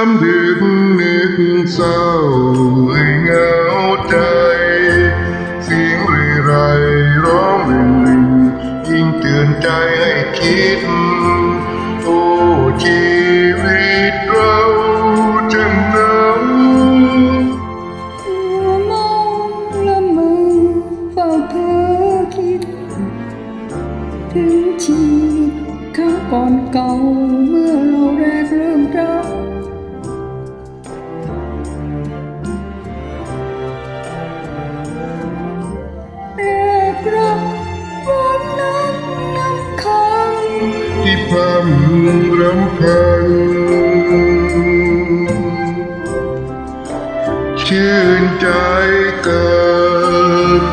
นึกนึกเศร้าเหงาใจ เสียงเรไรร้องเร่งเร่งยิ่งเตือนใจให้คิด โอ้ชีวิตเราจะเหงามัวเมาละเมอเฝ้าเพ้อคิด ถึงชีวิตข้างก่อนเก่าเมื่อเราแรกเริ่มรักำรำพันชื่นใจกิน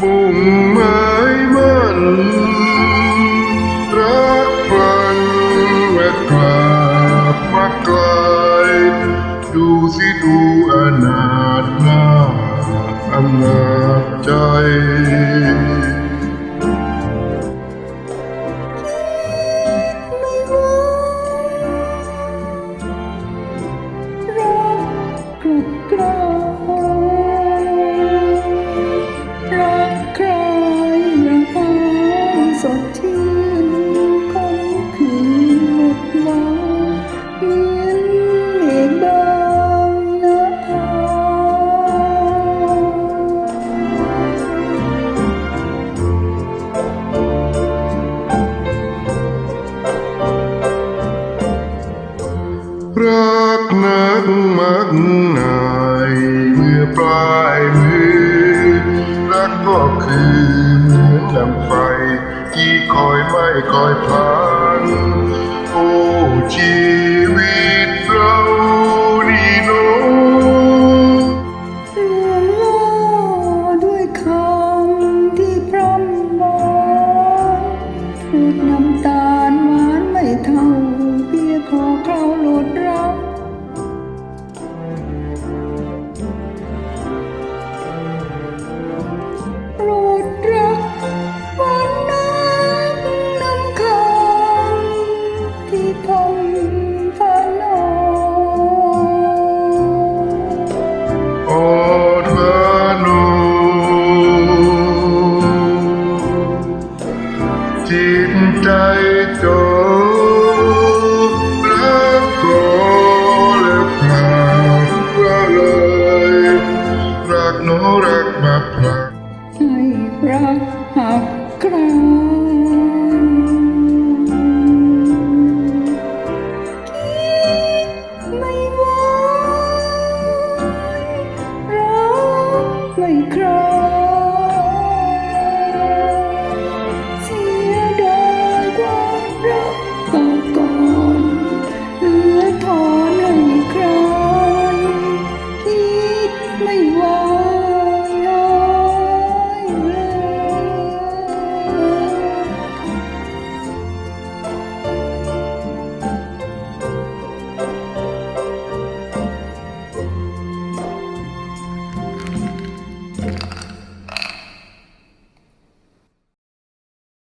มุ่งหมายมั่น รักฟันแวะกลับมาไกลดูสิดูอนาถหน้าอำนาจใจ รักนักมักนายเมื่อปลายมือรักก็คือเหมือนลำไฟ ที่คอยไม่คอยพันโอ้ชี ไม่ไหวรักไม่ใคร